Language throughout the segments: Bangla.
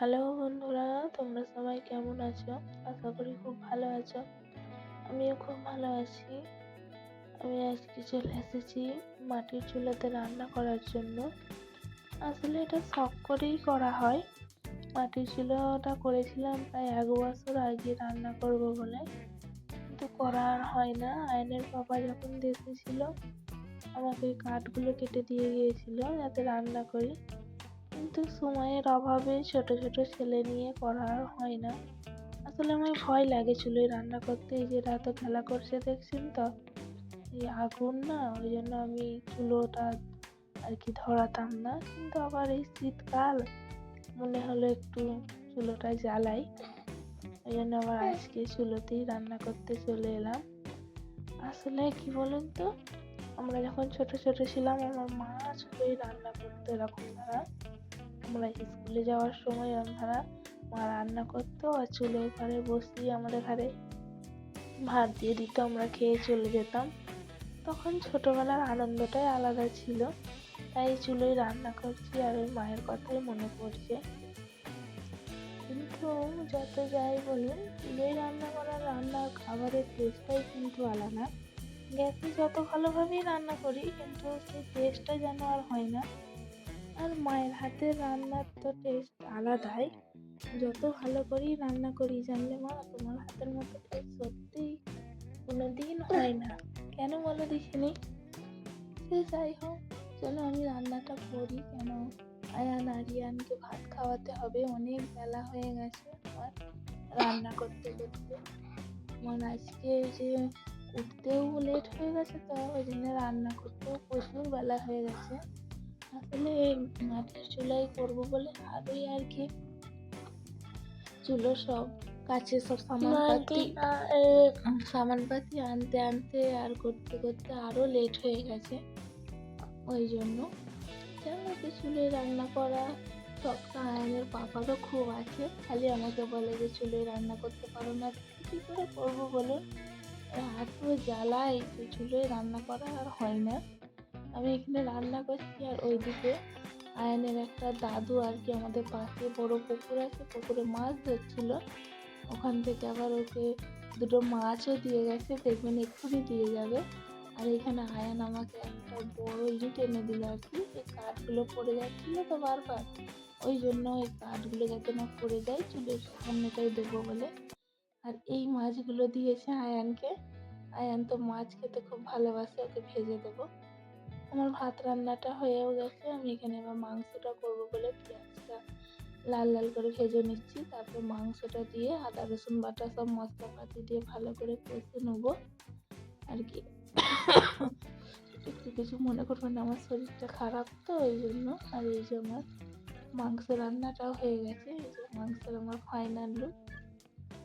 হ্যালো বন্ধুরা, তোমরা সবাই কেমন আছো? আশা করি খুব ভালো আছো। আমিও খুব ভালো আছি। আমি আজকে চলে এসেছি মাটির চুলাতে রান্না করার জন্য। আসলে এটা শখ করেই করা হয়। মাটির চুলাটা করেছিলাম প্রায় এক বছর আগে রান্না করব বলে। কিন্তু করা আর হয় না। আয়নের বাবা যখন দেশে ছিল আমাকে কাঠগুলো কেটে দিয়ে গিয়েছিল যাতে রান্না করি। কিন্তু সময়ের অভাবে ছোট ছোট ছেলে নিয়ে করা আর হয় না। আসলে আমার ভয় লাগে চুলোয় রান্না করতে, এই যে এত খেলা করছে দেখছেন তো? এই আগুন না, ওই জন্য আমি চুলোটা আর কি ধরাতাম না। কিন্তু আবার এই শীতকাল, মনে হলো একটু চুলোটা জ্বালাই। ওই জন্য আবার আজকে চুলোতেই রান্না করতে চলে এলাম। আসলে কি বলুন তো, আমরা যখন ছোট ছোট ছিলাম, আমার মা চুলোই রান্না করতো এরকম ধারা আমরা স্কুলে যাওয়ার সময় আমরা মা রান্না করতো আর চুলোর ঘরে বসিয়ে আমাদের ঘরে ভাত দিয়ে দিত, আমরা খেয়ে চলে যেতাম। তখন ছোটবেলার আনন্দটাই আলাদা ছিল, তাই চুলোয় রান্না করছি আর ওই মায়ের কথাই মনে পড়ছে। কিন্তু যত যাই বলুন চুলোয় রান্না করা, রান্নার খাবারের টেস্টটাই কিন্তু আলাদা। গ্যাসে যত ভালোভাবেই রান্না করি, কিন্তু সেই টেস্টটা যেন আর হয় না। আর মায়ের হাতের রান্নার তো টেস্ট আলাদাই। যত ভালো করি রান্না করি, জানলে মা, তোমার হাতের মতো টেস্ট সত্যিই কোনো দিন হয় না। কেন বলো দেখিনি সে যাই হোক, চলো আমি রান্নাটা করি কেন? আয়ান আরিয়ানকে ভাত খাওয়াতে হবে, অনেক বেলা হয়ে গেছে আমার রান্না করতে করতে। মানে আজকে যে উঠতেও লেট হয়ে গেছে তো, ওই জন্য রান্না করতেও প্রচুর বেলা হয়ে গেছে। আসলে মাটির চুলাই করব বলে আরোই আর কি। চুলো সব কাছে সব সামানপাতি। সামানপাতি আনতে আনতে আর করতে করতে আরও লেট হয়ে গেছে। ওই জন্য। জানো তো চুলে রান্না করা সব আয়নের পাপারও খুব আছে। খালি আমাকে বলে যে চুলে রান্না করতে পারো না কী করে করব বলুন এত জ্বালায় যে চুলোয় রান্না করা আর হয় না। আমি এখানে রান্না করছি আর ওইদিকে আয়নের একটা দাদু আর কি আমাদের পাশে বড় পুকুর আছে, পুকুরে মাছ ধরছিল। ওখান থেকে আবার ওকে দুটো মাছও দিয়ে গেছে, দেখবেন এক্ষুনি দিয়ে যাবে। আর এখানে আয়ান আমাকে একটা বড় ইট এনে দিল আর কি, এই কাঠগুলো পড়ে যাচ্ছিল তো বারবার। ওই জন্য ওই কাঠগুলো যাতে না পড়ে যায়, চুলের সামনেটাই দেবো বলে। আর এই মাছগুলো দিয়েছে আয়ানকে। আয়ান তো মাছ খেতে খুব ভালোবাসে, ওকে ভেজে দেবো। আমার ভাত রান্নাটা হয়েও গেছে, আমি এখানে এবার মাংসটা করব বলে পেঁয়াজটা লাল লাল করে ভেজে নিচ্ছি। তারপর মাংসটা দিয়ে আদা, রসুন বাটা সব মশলাপাতি দিয়ে ভালো করে কষে নেব। আর কি। একটু কিছু মনে করবেন আমার শরীরটা খারাপ তো, এই জন্য। আর এই যে আমার মাংস রান্নাটাও হয়ে গেছে, এই যে মাংসের আমার ফাইনাল লুক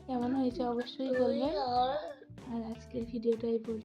কেমন হয়েছে অবশ্যই বলবেন। আর আজকের ভিডিওটাই বলি